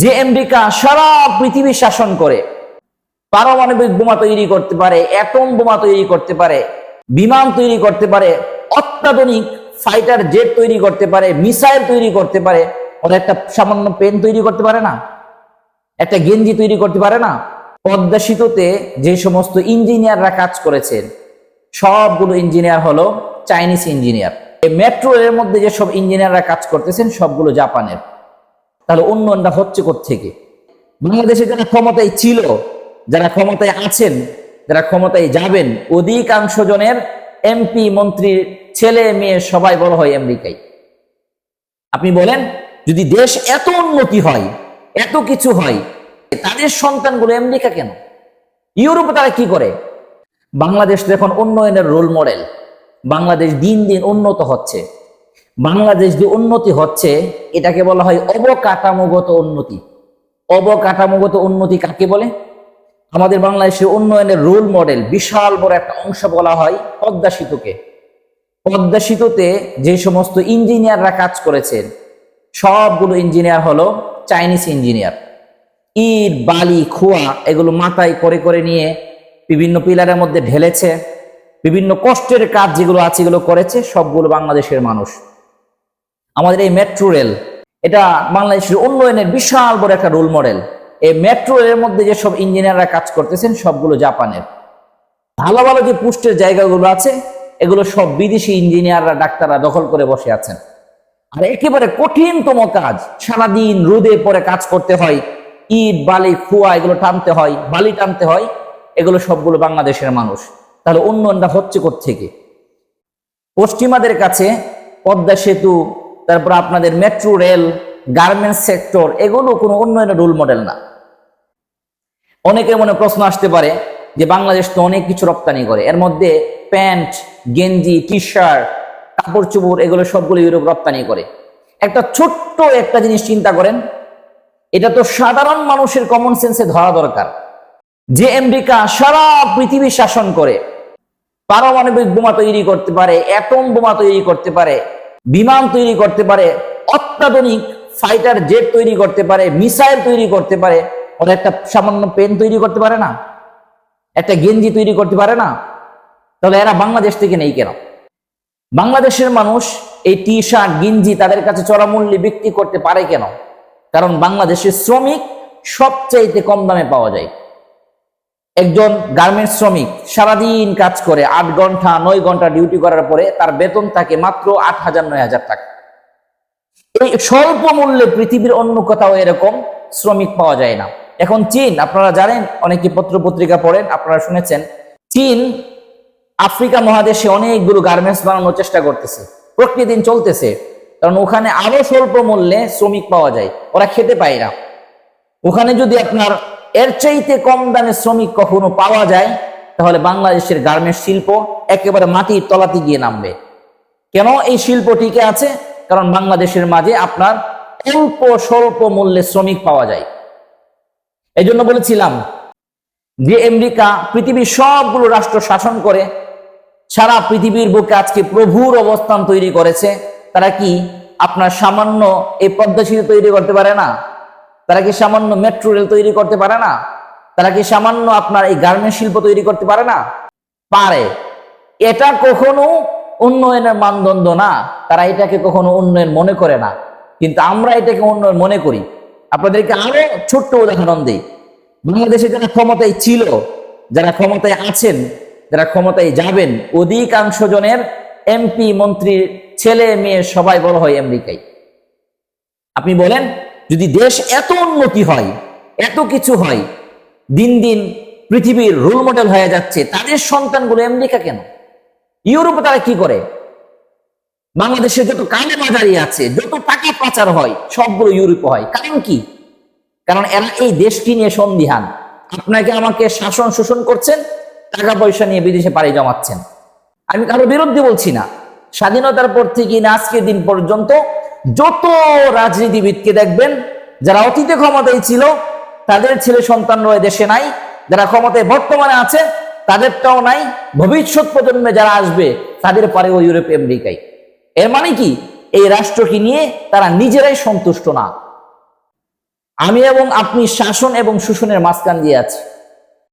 যে আমেরিকা সারা পৃথিবী শাসন করে, পারমাণবিক বোমা তৈরি করতে পারে, অ্যাটম বোমা তৈরি করতে পারে, বিমান তৈরি করতে পারে, অত্যাধুনিক ফাইটার জেট তৈরি করতে পারে, মিসাইল তৈরি করতে পারে, ওরা একটা সামান্য পেন তৈরি করতে পারে না? একটা গেঞ্জি তৈরি করতে পারে না? পদ্মা সেতুতে যে সমস্ত ইঞ্জিনিয়াররা কাজ করেছেন, সবগুলো ইঞ্জিনিয়ার হলো চাইনিজ ইঞ্জিনিয়ার। মেট্রো এর মধ্যে যে সব ইঞ্জিনিয়াররা কাজ করতেছেন, সবগুলো জাপানের। তাহলে উন্নয়নটা হচ্ছে থেকে বাংলাদেশে যারা ক্ষমতায় ছিল, যারা ক্ষমতায় আছেন, যারা ক্ষমতায় যাবেন, অধিকাংশ জনের এমপি মন্ত্রীর ছেলে, মেয়ে সবাই বড় হয় আমেরিকায়। আপনি বলেন, যদি দেশ এত উন্নতি হয়, এত কিছু হয়, তাদের সন্তানগুলো আমেরিকা কেন? ইউরোপে তারা কি করে? বাংলাদেশ এখন উন্নয়নের রোল মডেল বাংলাদেশ দিন দিন উন্নত হচ্ছে। বাংলাদেশ যে উন্নতি হচ্ছে, এটাকে বলা হয় অবকাঠামোগত উন্নতি। অবকাঠামোগত উন্নতি কাকে বলে? আমাদের বাংলাদেশের উন্নয়নের রোল মডেল, বিশাল বড় একটা অংশ বলা হয় পদ্মা সেতুকে। পদ্মা সেতুতে যে সমস্ত ইঞ্জিনিয়াররা কাজ করেছেন, সবগুলো ইঞ্জিনিয়ার হলো চাইনিজ ইঞ্জিনিয়ার। ইট, বালি, খোয়া, এগুলো মাথায় করে করে নিয়ে বিভিন্ন পিলারের মধ্যে ঢেলেছে। বিভিন্ন কষ্টের কাজ যেগুলো আছে, এগুলো করেছে, সবগুলো বাংলাদেশের মানুষ। আমাদের এই মেট্রো রেল এটা বাংলাদেশের উন্নয়নের বিশাল বড় একটা রোল মডেল এই মেট্রো রেলের মধ্যে যেসব ইঞ্জিনিয়াররা কাজ করতেছেন, সবগুলো জাপানের। ভালো ভালো যে পুষ্টের জায়গাগুলো আছে, এগুলো সব বিদেশি ইঞ্জিনিয়াররা ডাক্তাররা দখল করে বসে আছেন। আর একেবারে কঠিনতম কাজ, সারাদিন রোদে পরে কাজ করতে হয়, ইট, বালি, খুয়া, এগুলো টানতে হয়, বালি টানতে হয়, এগুলো সবগুলো বাংলাদেশের মানুষ। তাহলে উন্নয়নটা হচ্ছে থেকে পশ্চিমাদের কাছে পদ্মা সেতু তারপর আপনাদের মেট্রো রেল গার্মেন্টস সেক্টর এগুলো কোনো উন্নয়নের রোল মডেল না। অনেকের মনে প্রশ্ন আসতে পারে যে বাংলাদেশ তো অনেক কিছু রপ্তানি করে। এর মধ্যে প্যান্ট, গেঞ্জি টি শার্ট কাপড় চোপড়, এগুলো সবগুলো ইউরোপ রপ্তানি করে। একটা ছোট্ট একটা জিনিস চিন্তা করেন, এটা তো সাধারণ মানুষের কমন সেন্সে ধরা দরকার। যে আমেরিকা সারা পৃথিবী শাসন করে, পারমাণবিক বোমা তৈরি করতে পারে, অ্যাটম বোমা তৈরি করতে পারে বিমান তৈরি করতে পারে, অত্যাধুনিক ফাইটার জেট তৈরি করতে পারে মিসাইল তৈরি করতে পারে ওরা একটা সামান্য পেন তৈরি করতে পারে না, একটা গেঞ্জি তৈরি করতে পারে না তাহলে এরা বাংলাদেশ থেকে নেই কেন? বাংলাদেশের মানুষ এই টি শার্ট গেঞ্জি তাদের কাছে চড়া মূল্যে বিক্রি করতে পারে কেন? কারণ বাংলাদেশের শ্রমিক সবচাইতে কম দামে পাওয়া যায়। একজন গার্মেন্টস শ্রমিক সারাদিন কাজ করে আট ঘণ্টা, নয় ঘণ্টা ডিউটি করার পরে তার বেতন থাকে মাত্র আট হাজার, নয় হাজার টাকা। এই স্বল্প মূল্যে পৃথিবীর অন্য কোথাও এরকম শ্রমিক পাওয়া যায় না। এখন চীন, আপনারা জানেন, অনেকে পত্র পত্রিকা পড়েন, আপনারা শুনেছেন, চীন আফ্রিকা মহাদেশে অনেকগুলো গার্মেন্টস বানানোর চেষ্টা করতেছে। প্রতিদিন চলতেছে, কারণ ওখানে আরও স্বল্প মূল্যে শ্রমিক পাওয়া যায়, ওরা খেতে পায় না। ওখানে যদি আপনার এর চাইতে কম দামে শ্রমিক কখনো পাওয়া যায়, তাহলে বাংলাদেশের গার্মেন্টস শিল্প একেবারে মাটির তলাতে গিয়ে নামবে। কেন এই শিল্প টিকে আছে? কারণ বাংলাদেশের মাঝে আপনার অল্প স্বল্প মূল্যে শ্রমিক পাওয়া যায়। এই জন্য বলেছিলাম যে আমেরিকা পৃথিবীর সবগুলো রাষ্ট্র শাসন করে, সারা পৃথিবীর বুকে আজকে প্রভুর অবস্থান তৈরি করেছে, তারা কি আপনার সামান্য এই পদ্মা তৈরি করতে পারে না? তারা কি সামান্য মেট্রো রেল তৈরি করতে পারে না? তারা কি সামান্য আপনার এই গার্মেন্ট শিল্প তৈরি করতে পারে না? পারে। এটা কখনো উন্নয়নের মানদণ্ড না। তারা এটাকে কখনো উন্নয়ন মনে করে না। কিন্তু আমরা এটাকে উন্নয়ন মনে করি। আপনাদেরকে আরও ছোট্ট উদাহরণ দিই। বাংলাদেশে যারা ক্ষমতায় ছিল, যারা ক্ষমতায় আছেন, যারা ক্ষমতায় যাবেন, অধিকাংশ জনের এমপি মন্ত্রীর ছেলে, মেয়ে সবাই বড় হয় আমেরিকায়। আপনি বলেন যদি দেশ এত উন্নতি হয়, এত কিছু হয়, দিন দিন পৃথিবীর রোল মডেল হয়ে যাচ্ছে, তাদের সন্তানগুলো আমেরিকা কেন? ইউরোপে তারা কি করে? বাংলাদেশে যত কানে বাজারি আছে, যত টাকা পাচার হয়, সবগুলো ইউরোপে হয়। কারণ কি? কারণ এরা এই দেশকে নিয়ে সন্দিহান। আপনাকে আমাকে শাসন শোষণ করছেন, টাকা পয়সা নিয়ে বিদেশে পাড়ি জমাচ্ছেন। আমি কারও বিরুদ্ধে বলছি না। স্বাধীনতার পর থেকে না, আজকের দিন পর্যন্ত যত রাজনীতিবিদকে দেখবেন, যারা অতীতে ক্ষমতায় ছিল, তাদের ছেলে সন্তান রয়ে দেশে নাই, যারা ক্ষমতায় বর্তমানে আছে, তাদেরটাও নাই। ভবিষ্যৎ প্রজন্মে যারা আসবে, তাদের পারে ও ইউরোপ আমেরিকায় এর মানে কি? এই রাষ্ট্রকে নিয়ে তারা নিজেরাই সন্তুষ্ট না। আমি এবং আপনি শাসন এবং শোষণের মাঝখান দিয়ে আছি।